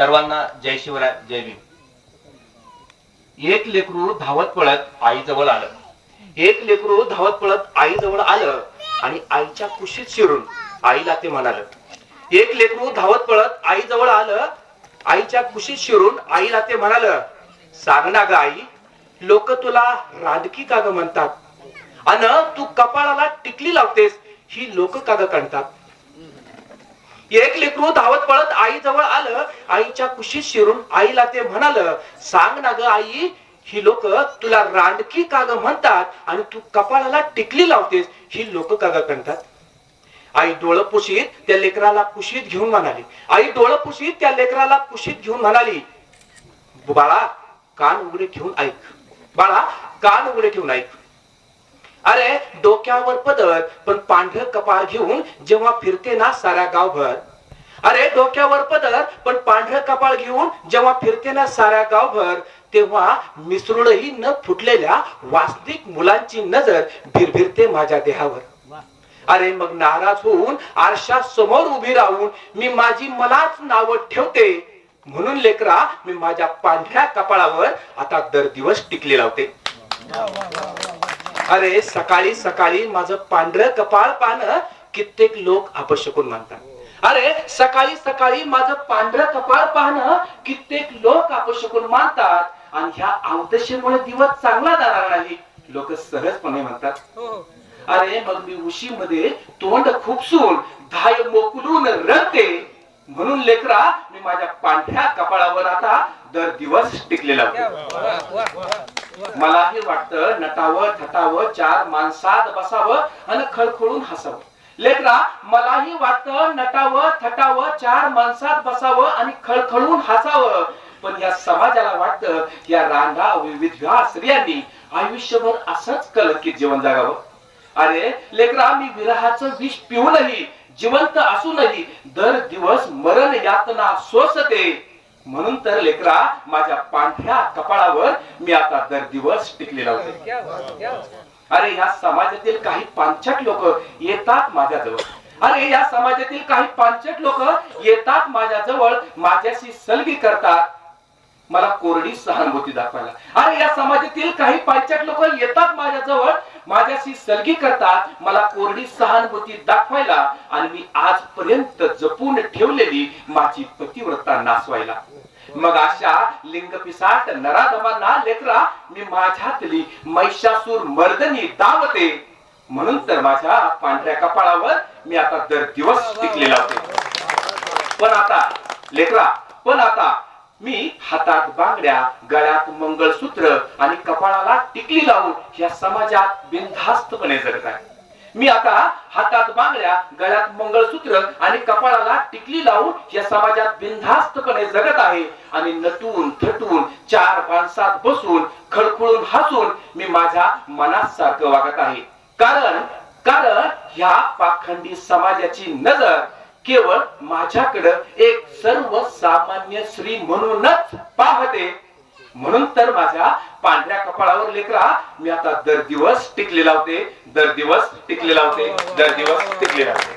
सर्वांना जय शिवराय जय भीम. एक लेकरू धावत पळत आईजवळ आलं. एक लेकरू धावत पळत आईजवळ आलं आणि आईच्या कुशीत शिरून आईला ते म्हणाल एक लेकरू धावत पळत आईजवळ आलं आईच्या कुशीत शिरून आईला ते म्हणाल सांग ना ग आई लोक तुला रांडकी का म्हणतात. अन तू कपाळाला टिकली लावतेस ही लोक का ग एक लेकरू धावत पळत आई जवळ आलं आईच्या कुशीत शिरून आईला ते म्हणाल सांग ना ग आई ही लोक तुला रांडकी का ग म्हणतात आणि तू कपाळाला टिकली लावतेस ही लोक काग म्हणतात कणतात आई डोळं पुशीत त्या लेकराला कुशीत घेऊन म्हणाली. आई डोळं पुशीत त्या लेकराला कुशीत घेऊन म्हणाली बाळा कान उघडे ठेवून ऐक. बाळा कान उघडे ठेवून ऐक. अरे डोक्यावर पदर पण पांढर कपाळ घेऊन जेव्हा फिरते ना साऱ्या गावभर. अरे डोक्यावर पदर पण पांढर कपाळ घेऊन जेव्हा फिरते ना साऱ्या गावभर तेव्हा मिसळूनही न फुटलेल्या वास्तविक मुलांची नजर भिरभिरते माझ्या देहावर. अरे मग नाराज होऊन आरशा समोर उभी राहून मी माझी मलाच नाव ठेवते. म्हणून लेकरा मी माझ्या पांढऱ्या कपाळावर आता दर दिवस टिकले लावते. अरे सकाळी सकाळी माझं पांढरं कपाळ पाहणं कित्येक लोक अपशकून मानतात. अरे सकाळी सकाळी माझं पांढरं कपाळ पाहणं कित्येक लोक अपशकून मानतात आणि ह्या अवदशेमुळे दिवस चांगला जाणार नाही लोक सहजपणे म्हणतात. अरे मग मी उशीमध्ये तोंड खुपसून धाय मोकलून रडते. म्हणून लेकरा मी माझ्या पांढऱ्या कपाळावर आता दर दिवस टिकलेला मलाही वाटतं नटावं थटावं चार माणसात बसावं आणि खळखळून हसावं. लेकरा मलाही वाटतं नटावं थटावं चार माणसात बसावं आणि खळखळून हसावं. पण या समाजाला वाटतं या रांगा विविध स्त्रियांनी आयुष्यभर असंच कलंकित जीवन जगावं. अरे लेकरा मी विरहाचं विष पिऊनही जिवंत असूनही दर दिवस मरण यातना सोसते. म्हणून तर लेकरा माझ्या पांढऱ्या कपाळावर मी आता दर दिवस टिकलेला होते. अरे या समाजातील काही पांचट लोक येतात माझ्याजवळ. अरे या समाजातील काही पांचट लोक येतात माझ्याजवळ माझ्याशी सलगी करतात. मला कोरडी सहानुभूती दाखवायला. अरे या समाजातील काही पायचट लोक येतात माझ्याजवळ माझ्याशी सलगी करतात मला कोरडी सहानुभूती दाखवायला आणि मी आजपर्यंत जपून ठेवलेली माझी पतिव्रता नासवायला. मग अशा लिंगपिसाट नराधमांना लेकरा मी माझ्यातली महिषासूर मर्दनी दावते. म्हणून तर माझ्या पांढऱ्या कपाळावर मी आता दर दिवस टिकलेला होते. पण आता लेकरा पण आता मी हातात बांगड्या गळ्यात मंगळसूत्र आणि कपाळाला टिकली लावून या समाजात बिनधास्तपणे जगत आहे. मी आता हातात बांगड्या गळ्यात मंगळसूत्र आणि कपाळाला टिकली लावून या समाजात बिनधास्तपणे जगत आहे आणि नटून थटून चार माणसात बसून खळखळून हसून मी माझ्या मनात सारखं वागत आहे. कारण कारण ह्या पाखंडी समाजाची नजर केवळ माझ्याकडं एक सर्वसामान्य स्त्री म्हणूनच पाहते. म्हणून तर माझ्या पांढऱ्या कपाळावर लेकरा मी आता दर दिवस टिकलेला होते दर दिवस टिकलेला होते दर दिवस टिकलेला होते